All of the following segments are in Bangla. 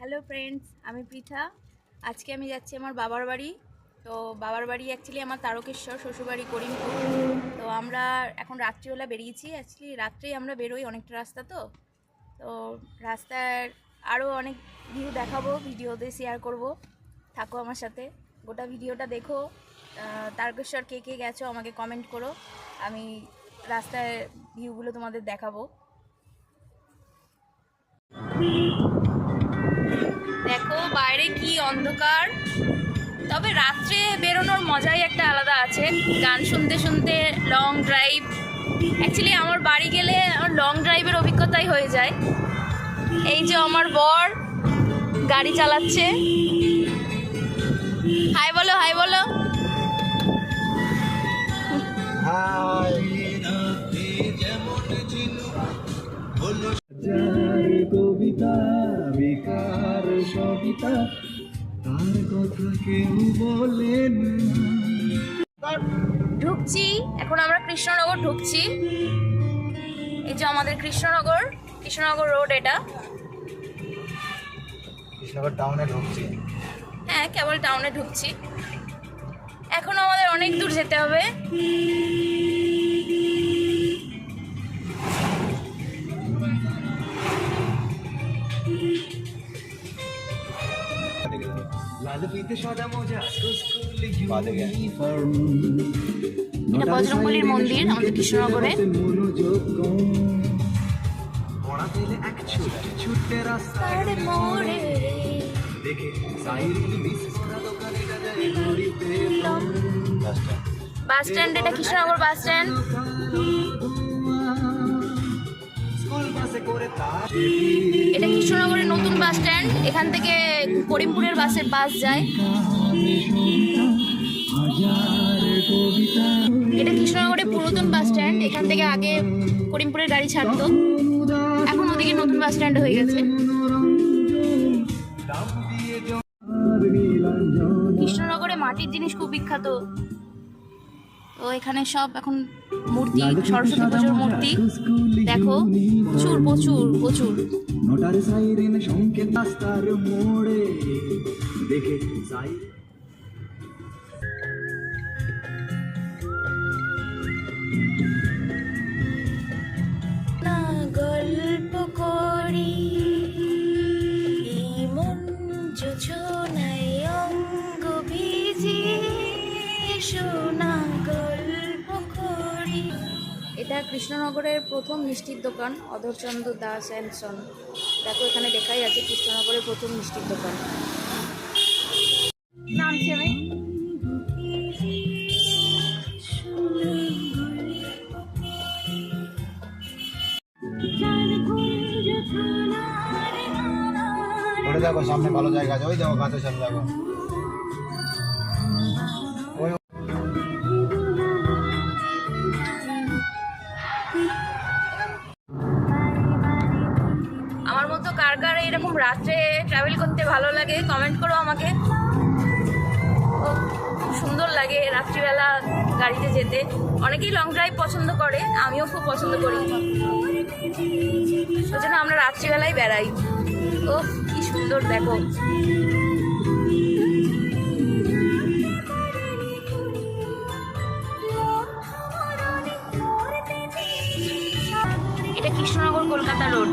হ্যালো ফ্রেন্ডস আমি পৃথা। আজকে আমি যাচ্ছি আমার বাবার বাড়ি। তো বাবার বাড়ি অ্যাকচুয়ালি আমার তারকেশ্বর শ্বশুরবাড়ি করিমপুর। তো আমরা এখন রাত্রিবেলা বেরিয়েছি। অ্যাকচুয়ালি রাত্রেই আমরা বেরোই অনেকটা রাস্তা তো। তো রাস্তার আরও অনেক ভিউ দেখাবো, ভিডিওতে শেয়ার করব। থাকো আমার সাথে। গোটা ভিডিওটা দেখো। তারকেশ্বর কে কে গেছো আমাকে কমেন্ট করো। আমি রাস্তার ভিউগুলো তোমাদের দেখাবো। দেখো, বাইরে কি অন্ধকার। তবে রাত্রে বেরোনোর মজাই একটা আলাদা আছে। গান শুনতে শুনতে লং ড্রাইভ অ্যাকচুয়ালি আমার বাড়ি গেলে আমার লং ড্রাইভের অভিজ্ঞতাই হয়ে যায়। এই যে আমার বর গাড়ি চালাচ্ছে। হাই বলো হাই বলো। যার কবিতা বেকার কবিতা তার কথা কেউ বলেন ঢুকছি এখন আমরা কৃষ্ণনগর ঢুকছি। এই যে আমাদের কৃষ্ণনগর কৃষ্ণনগর রোড এটা। কৃষ্ণনগর টাউনে ঢুকছি। হ্যাঁ কেবল টাউনে ঢুকছি। এখনও আমাদের অনেক দূর যেতে হবে। স্কুল ইউনিফর্ম এটা বজরংবলীর মন্দির আমাদের কৃষ্ণনগরে। পড়া পেলে এক ছুট ছুটে রাস্তায় দেখে সাইরিন মিসেস করা যায় ঘুরিতে বাস স্ট্যান্ড এটা কৃষ্ণনগর বাস স্ট্যান্ড। এটা কৃষ্ণনগরের নতুন বাস স্ট্যান্ড। এখান থেকে করিমপুরের বাসের বাস যায়। এটা কৃষ্ণনগরের পুরাতন বাস স্ট্যান্ড। এখান থেকে আগে করিমপুরের গাড়ি ছাড়তো। এখন ওদিকে নতুন বাস স্ট্যান্ড হয়ে গেছে। কৃষ্ণনগরে মাটির জিনিস খুব বিখ্যাত। তো এখানে সব এখন মূর্তি সরস্বতী পুজোর মূর্তি দেখো প্রচুর প্রচুর প্রচুর। নোটার সাইরেন সংকেত রাস্তার মোড়ে। দেখে কৃষ্ণনগরের প্রথম মিষ্টির দোকান, অধরচন্দ্র দাস অ্যান্ড সন। দেখো, এখানে দেখাই আছে কৃষ্ণনগরের প্রথম মিষ্টির দোকান। নামছি আমি? দেখো, সামনে ভালো জায়গা আছে। ওই দেখো, গাছের সামনে দেখো। রাত্রে ট্রাভেল করতে ভালো লাগে। কমেন্ট করো আমাকে। সুন্দর লাগে রাত্রিবেলা গাড়িতে যেতে। অনেকেই লং ড্রাইভ পছন্দ করে, আমিও খুব পছন্দ করি। ওই জন্য আমরা রাত্রিবেলায় বেড়াই। ও কি সুন্দর, দেখো। এটা কৃষ্ণনগর, কলকাতা রোড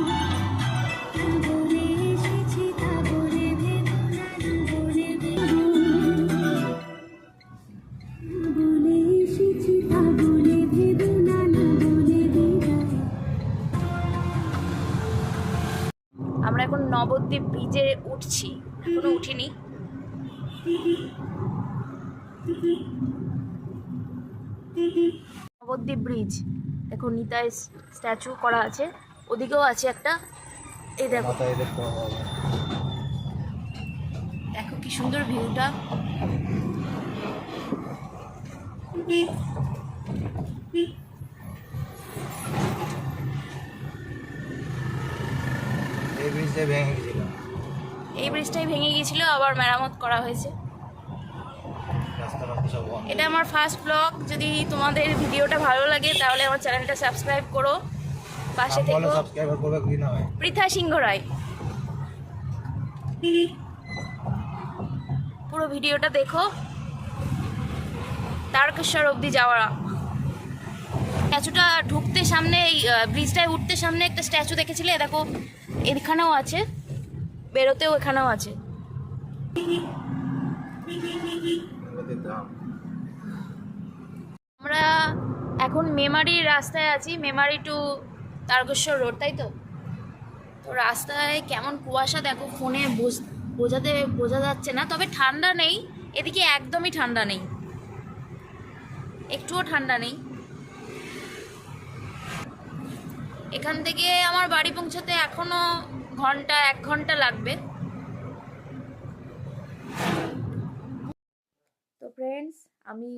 আমরা এখন নবদ্বীপ ব্রিজে উঠছি এখনও উঠিনি। নবদ্বীপ ব্রিজ দেখো নিতাই স্ট্যাচু করা আছে ওদিকেও আছে একটা। এই দেখো। দেখো কি সুন্দর ভিউটা। এই ব্রিজে ভেঙে গেছিল। এই ব্রিজটাই ভেঙে গিয়েছিল আবার মেরামত করা হয়েছে। এটা আমার ফার্স্ট ব্লগ যদি তোমাদের ভিডিওটা ভালো লাগে তাহলে আমার চ্যানেলটা সাবস্ক্রাইব করো। পাশে থেকো। সাবস্ক্রাইবার করবে কি না পৃথা সিংহ রায়। পুরো ভিডিওটা দেখো। তারকেশ্বর অবধি যাওয়া স্ট্যাচুটা ঢুকতে সামনে এই ব্রিজটায় উঠতে সামনে একটা স্ট্যাচু দেখেছিলে? দেখো, এখানেও আছে। বেরোতেও এখানেও আছে। আমরা এখন মেমারির রাস্তায় আছি, মেমারি টু তারকেশ্বর রোড, তাই তো? তো রাস্তায় কেমন কুয়াশা দেখো, ফোনে বোঝ- বোঝাতে, বোঝা যাচ্ছে না, তবে ঠান্ডা নেই, এদিকে একদমই ঠান্ডা নেই। একটুও ঠান্ডা নেই। এখান থেকে আমার বাড়ি পৌঁছাতে এখনও ঘণ্টা, এক ঘণ্টা লাগবে। তো ফ্রেন্ডস আমি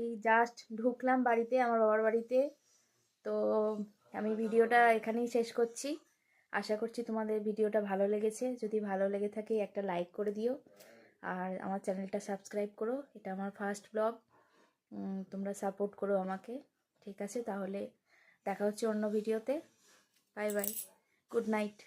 এই জাস্ট ঢুকলাম বাড়িতে, আমার বাবার বাড়িতে। তো আমি ভিডিওটা এখানেই শেষ করছি। আশা করছি তোমাদের ভিডিওটা ভালো লেগেছে। যদি ভালো লেগে থাকে একটা লাইক করে দিও। আর আমার চ্যানেলটা সাবস্ক্রাইব করো। এটা আমার ফার্স্ট ব্লগ তোমরা সাপোর্ট করো আমাকে। ঠিক আছে, তাহলে দেখা হচ্ছে অন্য ভিডিওতে বাই বাই গুড নাইট